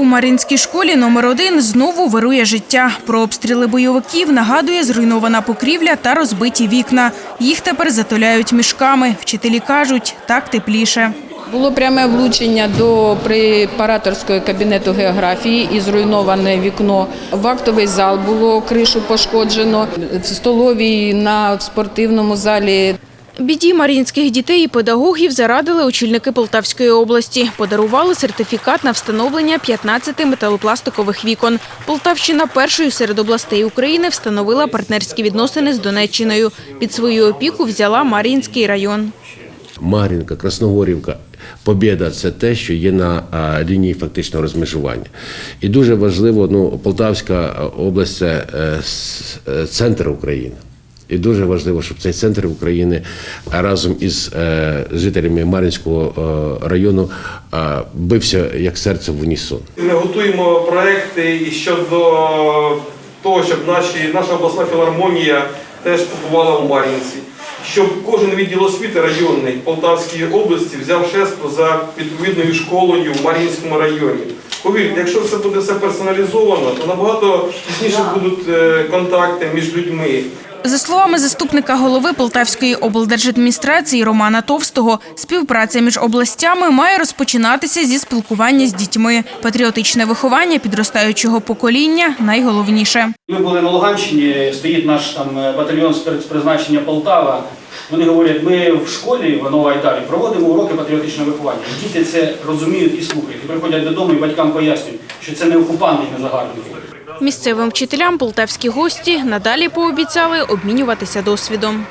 У Мар'їнській школі номер один знову вирує життя. Про обстріли бойовиків нагадує зруйнована покрівля та розбиті вікна. Їх тепер затуляють мішками. Вчителі кажуть, так тепліше. Було пряме влучення до препараторської кабінету географії і зруйноване вікно. В актовий зал було кришу пошкоджено, в столовій на спортивному залі Біді мар'їнських дітей і педагогів зарадили очільники Полтавської області. Подарували сертифікат на встановлення 15 металопластикових вікон. Полтавщина першою серед областей України встановила партнерські відносини з Донеччиною. Під свою опіку взяла Мар'їнський район. Мар'їнка, Красногорівка, Побєда це те, що є на лінії фактичного розмежування. І дуже важливо, ну, Полтавська область це е, е, центр України. І дуже важливо, щоб цей центр України разом із е, жителями Мар'їнського е, району е, бився як серце в унісон. Ми готуємо проекти щодо того, щоб наші, наша обласна філармонія теж побувала у Мар'їнці. Щоб кожен відділ освіти районний Полтавської області взяв шефство за відповідною школою в Мар'їнському районі. Повірте, якщо все буде все персоналізовано, то набагато тісніше будуть контакти між людьми. За словами заступника голови Полтавської облдержадміністрації Романа Товстого, співпраця між областями має розпочинатися зі спілкування з дітьми. Патріотичне виховання підростаючого покоління найголовніше. Ми були на Луганщині, стоїть наш там е, батальйон спецпризначення Полтава. Вони говорять, ми в школі в Новоайдарі проводимо уроки патріотичного виховання. Діти це розуміють і слухають. І приходять додому і батькам пояснюють, що це не окупанти не загарбники. Місцевим вчителям полтавські гості надалі пообіцяли обмінюватися досвідом.